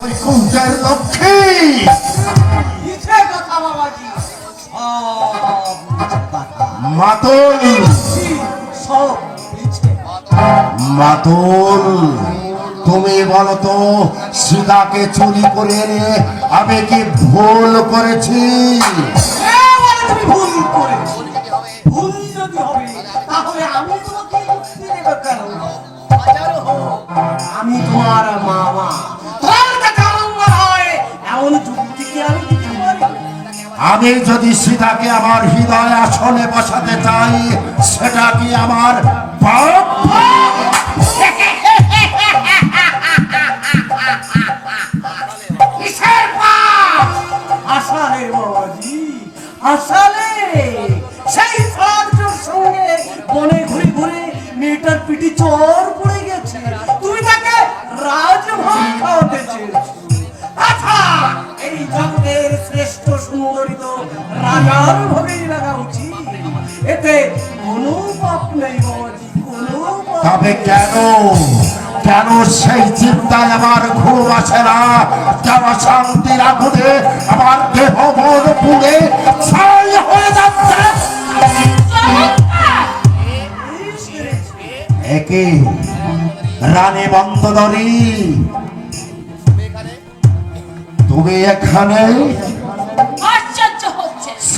বৈকুণ্ঠের লক্ষ্মী মাতল। মাতল। তুমি বলো তো সীতাকে চুরি করে এনে আমি কি ভুল করেছি? ভুল ভুল যদি হবে তাহলে আমি তোমাকে আমি তোমার মামা। আমি যদি সীতাকে আমার হৃদয় আসনে বসাতে চাই সেটা কি আমার পাপ? রাজার ভোগেই লাগা উচিত এতে কোনো পাপ নেই বাবাজি কোনো পাপ তবে কেন? কেন সেই চিন্তায় আমার ঘুম আসে না? কেন শান্তির আগুনে আমার দেহ মন পুড়ে ছাই হয়ে যাচ্ছে? একে রানী বন্দদরি তুমি এখানে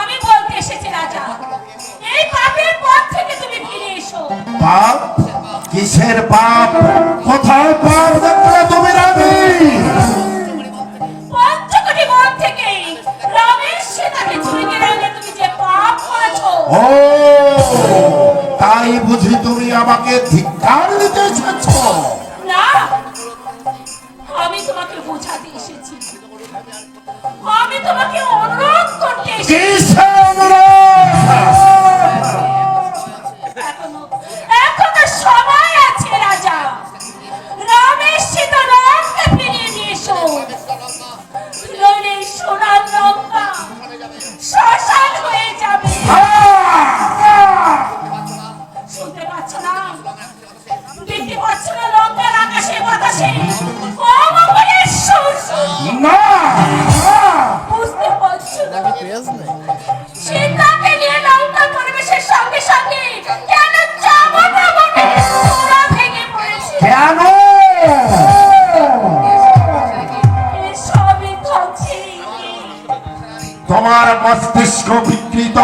আমি বলতে এসেছি রাজা। এই পাপের পথ থেকে তুমি ফিরে এসো। পাপ? কিসের পাপ? কোথায় পাপ দেখলে তুমি রানী? পঞ্চকোটি বন থেকে রামের সীতাকে চুরি করে তুমি যে পাপ করেছ। ও তাই বুঝি তুমি আমাকে ধিক্কার দিতে এসেছ? না আমি তোমাকে বোঝাতে এসেছি।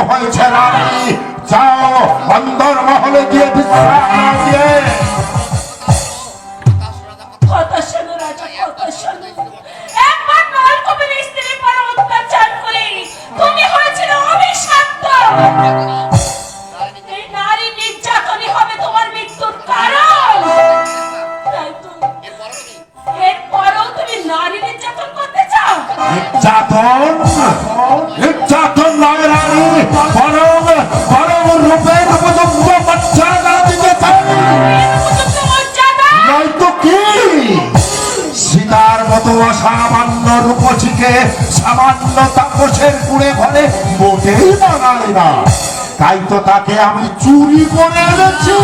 হয়েছে রানী যাও অন্দর মহলে গিয়ে বিশ্রাম দিয়ে নির্যাতন করতে চাও? নির্যাতন? সীতার মতো অসামান্য রূপসীকে সামান্য তাপসের কুড়ে ঘরে মোটেই না। তাই তো তাকে আমি চুরি করে এনেছি।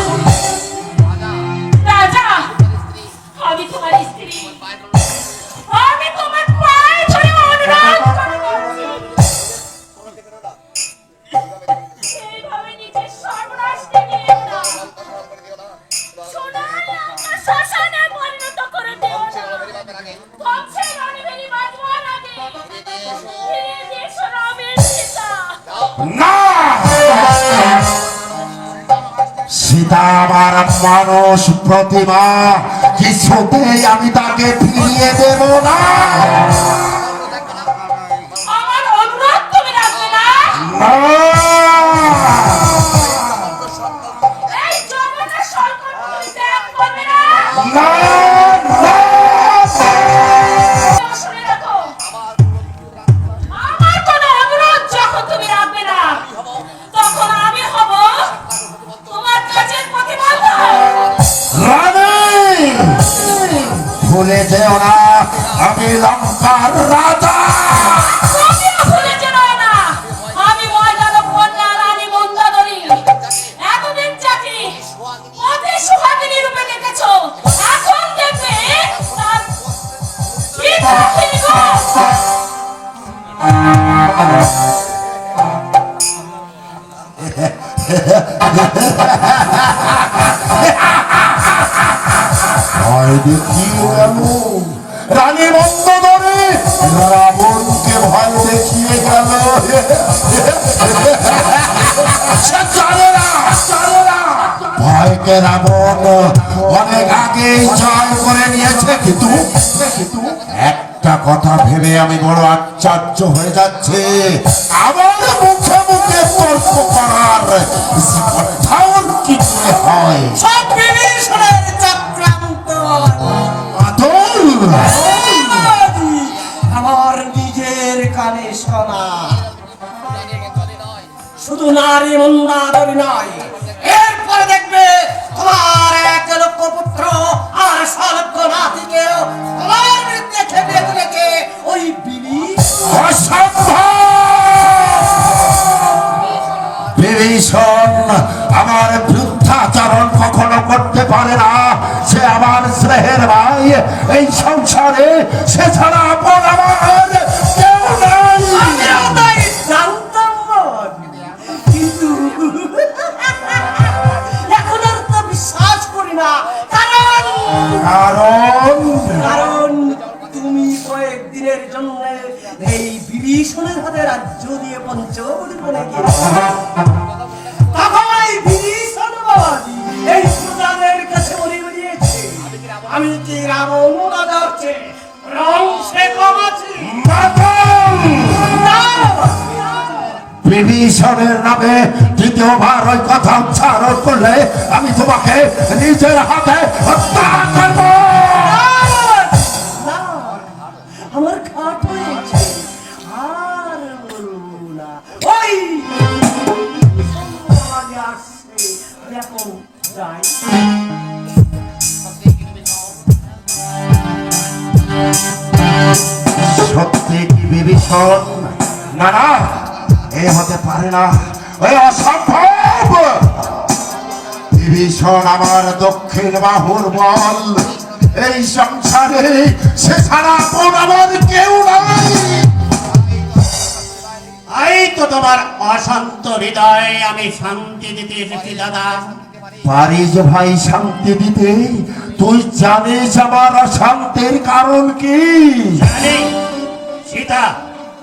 সীতা আমার মানুষ প্রতিমা কিছুতেই আমি তাকে ফিরিয়ে দেব না। রাবণকে ভয় দেখিয়ে গেল। ভয়কে রাবণ অনেক আগেই জয় করে নিয়েছে কিন্তু কিন্তু একটা কথা ভেবে আমি বড় আশ্চর্য হয়ে যাচ্ছে। আমার মুখে মুখে তর্ক করার জীবনটাও কি করে হয়? আমার নিজের কানে শোনা। শুধু নারী মন্দাদরি নয় পারে না। সে আমার স্নেহের ভাই। এই সংসারে সে ছাড়া রাজা হচ্ছে রং বিভীষণের নামে দ্বিতীয়বার ওই কথা উচ্চারণ করলে আমি তোমাকে নিজের হাতে হত্যা করব। বিভীষণ। না না এ হতে পারে না। ওই অসম্ভব। বিভীষণ আমার দক্ষিণ বাহুর বল। এই সংসারে সে ছাড়া আপন আমার কেউ নাই। এই তো তোমার অশান্ত হৃদয় আমি শান্তি দিতে এসেছি, দাদা। পারিস ভাই, শান্তি দিতে। তুই জানিস আমার অশান্তির কারণ কি? জানি। সীতা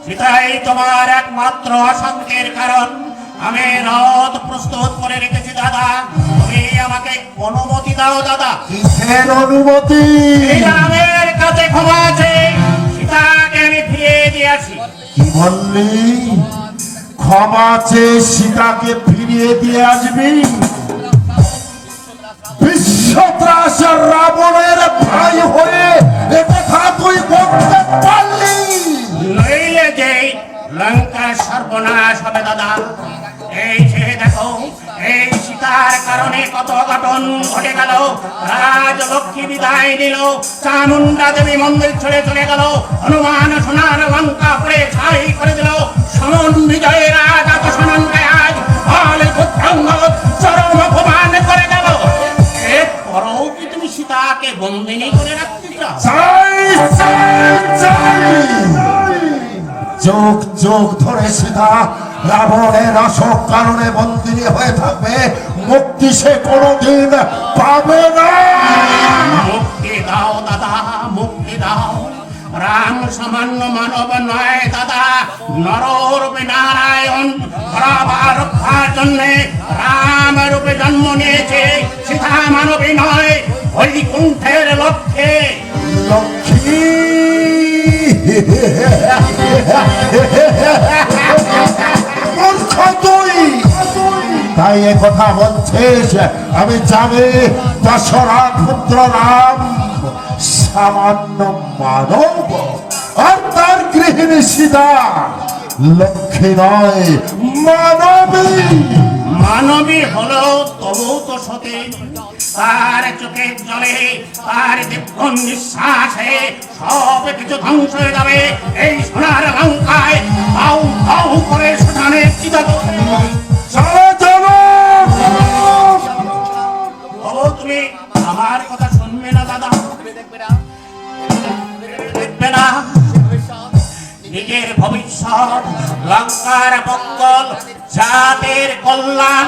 সীতাই তোমার একমাত্র অশান্তির কারণ। আমি রথ প্রস্তুত করে রেখেছি দাদা। তুমি আমাকে অনুমতি দাও দাদা। কিসের অনুমতি? রামের কাছে ক্ষমা আছে সীতাকে আমি ফিরিয়ে দিয়ে আসি। কি বললি? ক্ষমা চেয়ে সীতাকে ফিরিয়ে দিয়ে আসবি? বিশ্বত্রাসের রাবণের ভাই হয়ে এ কথা তুই বলতে পারলি লঙ্কা সর্বনাশ হবে দাদা। এই যে দেখো, এই সীতার কারণে কত ঘটন ঘটে গেল। রাজ লক্ষ্মী বিদায় দিল চামুন্ডা দেবী মন্দির ছেড়ে চলে গেল। হনুমান সোনার লঙ্কা পড়ে ছাই করে দিল। সমন বিজয় রাজ আকর্ষণকে আজ ফলে চরম অপমান করে গেল। এরপরও কি তুমি সীতাকে বন্দিনী করে রাখতে চাও? যোগ যোগ ধরে সীতা রাবণের অশোক কারণে বন্দিনী হয়ে থাকবে। মুক্তি সে কোনোদিন পাবে না। মুক্তি দাও দাদা মুক্তি দাও। রাম সামান্য মানব নয় দাদা নররূপে নারায়ণ রক্ষার জন্য রাম রূপে জন্ম নিয়েছে সীতা মানবী নয় বৈকুণ্ঠের লক্ষ্যে। লক্ষ্মী। তুই এ কথা বলছিস আমি জানি দশরথ পুত্র রাম, সামান্য মানব, আর তার গৃহিণী সীতা। লক্ষ্মী নয়, মানবী। মানবী হলো তবু তো সতী। তার চোখের জলে, তার দীর্ঘ নিঃশ্বাসে সব কিছু ধ্বংস হয়ে যাবে। এই সোনার লঙ্কায় ভবিষ্যৎ, লঙ্কার মঙ্গল, জাতের কল্যাণ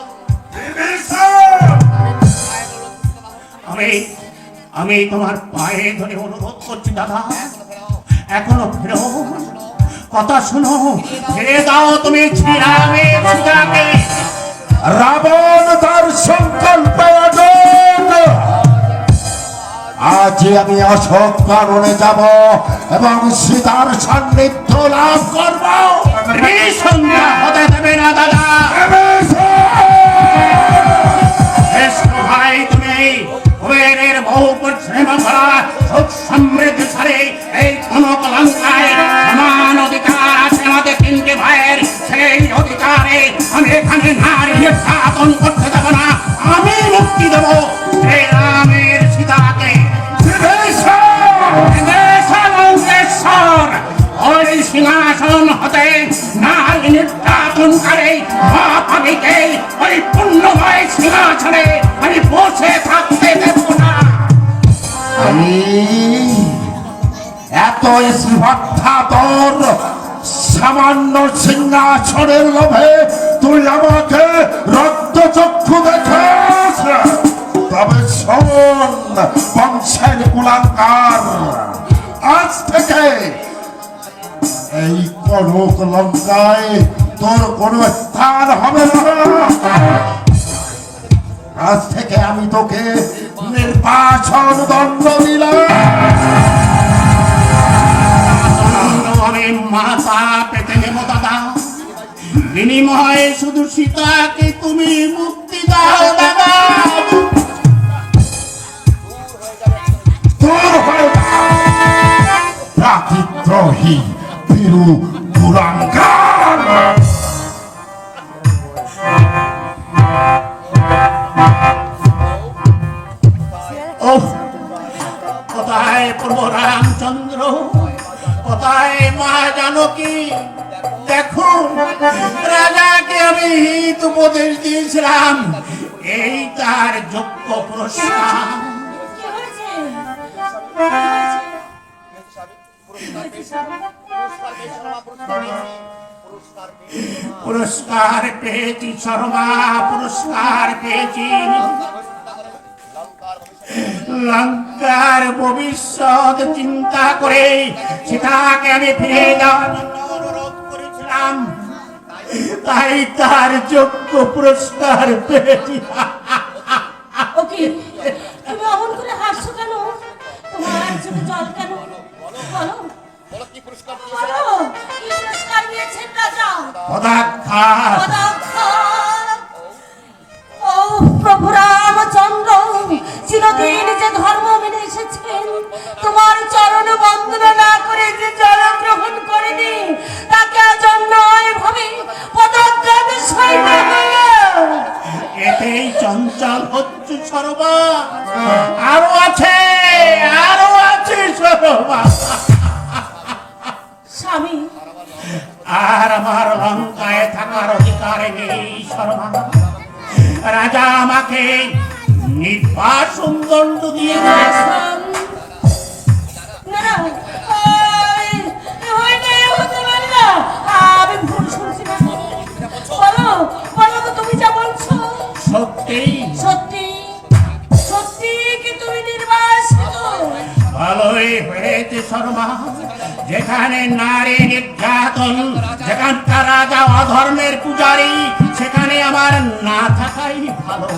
আমি আমি তোমার পায়ে ধরে অনুরোধ করছি দাদা। এখনও ফেরো। কথা শোনো। ফিরে দাও তুমি ছিড়াবে সীতাকে রাবণ তার সংকল্প আজ আমি অশোক কারণে যাব এবং সীতার সান্নিধ্য লাভ করব। সন্ধ্যা হতে দেবে না দাদা। তুমি কুবেরের বহু পরিশ্রম করা সুখ সমৃদ্ধি ছাড়ে এই কোন কলঙ্কায় সমান অধিকার আছে আমাদের তিনটে ভাইয়ের সেই অধিকারে আমি এখানে নারী নির্যাতন করতে সামান্য সিংহাসনের লোভে তুই আমাকে রক্ত চক্ষু দেখাস তবে শোন, বংশের কুলাঙ্কার, আজ থেকে এই কনক লঙ্কায় তোর কোনো স্থান হবে না। আজ থেকে আমি তোকে নির্বাচন দণ্ড দিলাম। অন্য নেব দাদা বিনিময়ে শুধু সীতাকে তুমি মুক্তি দাও দাদা। তোর বিরু কুলাঙ্গার দিয়েছিলাম এই তার যোগ্য পুরস্কার? পুরস্কার পেয়েছি, শর্মা, পুরস্কার পেয়েছি। লঙ্কার ভবিষ্যৎ চিন্তা করে সীতাকে আমি ফিরে যাওয়ার জন্য অনুরোধ করেছিলাম। তাই তার যোগ্য পুরস্কার পেয়েছি। ও কি? তুমি অমন করে হাসছো কেন? তোমার চোখে জল কেন? বলো। বলো কি পুরস্কার দিয়েছেন রাজা? পদাক্ষার পদাক্ষর। ও প্রভু রামচন্দ্র চিরদিন যে ধর্ম মেনে এসেছেন তোমার চঞ্চল হচ্ছে সরবা আরও আছে আরও আছে সরবা স্বামী। আর আমার লঙ্কায় থাকার অধিকার নেই সরবা রাজা আমাকে নির্বাসন দণ্ড দিয়ে দিয়েছেন ভালোই হয়েছে শর্মা। যেখানে নারী নির্যাতন, যেখানকার রাজা অধর্মের পূজারী, সেখানে আমার না থাকাই ভালো।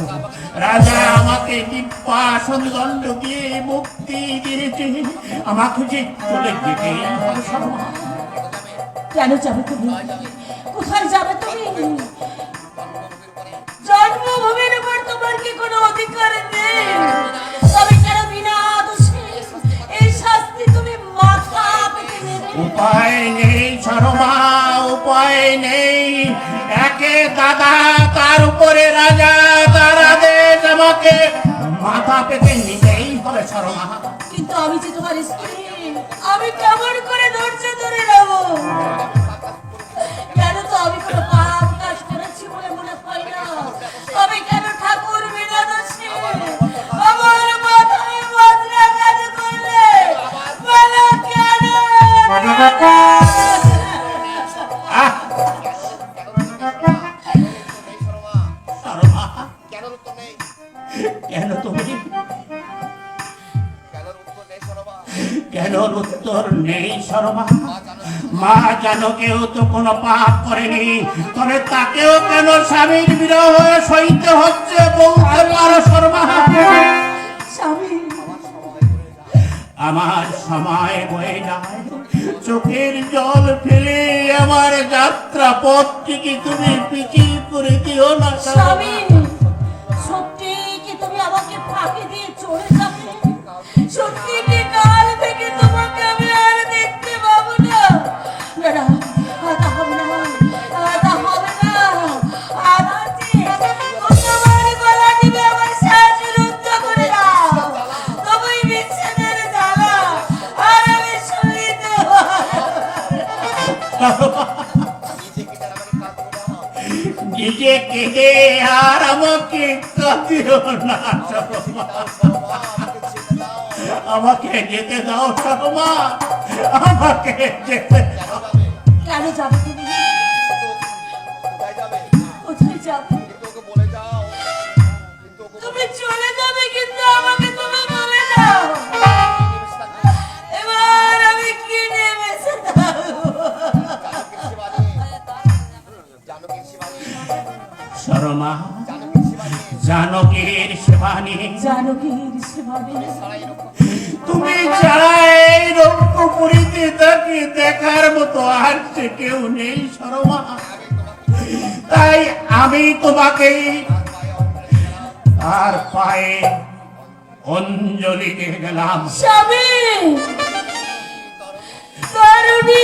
রাজা আমাকে নির্বাসন দণ্ড দিয়ে মুক্তি দিয়েছে। আমাকে যে চলে শর্মা। কেন যাবে তুমি? কোথায় যাবে তুমি? জন্মভূমির উপর তোমার কি কোনো অধিকার নেই? উপায় নেই, শর্মা, উপায় নেই। একে দাদা, তার উপরে রাজা, তার আদেশ আমাকে মাথা পেতে নিতেই হবে, শর্মা। কিন্তু আমি যে তোমার স্ত্রী, আমি কেমন করে ধৈর্য ধরে নেব জানো কেউ তো কোনো পাপ করেনি? তবে তাকেও কেন স্বামীর বিরহ সইতে হচ্ছে বলতে পারো স্বামী আমার সময় বয়ে যায় চোখের জল ফেলে আমার যাত্রা পথটিকে তুমি পিছিয়ে করে দিও না স্বামী নিজে কেটে আর আমাকে কাঁদিও না আমাকে যেতে দাও শর্মা। আমাকে যেতে দাও। কেন যাবে তুমি? কোথায় যাবে? তুমি চলে যাবে কিন্তু। শর্মা জানকীর শিবানী জানকীর শিবানী তুমি ছাড়া এই রক্তপুরীতে তাকে দেখার মতো আর সে কেউ নেই শর্মা। তাই আমি তোমাকে আর পায়ে অঞ্জলি দিয়ে গেলাম। স্বামী! তরুণী!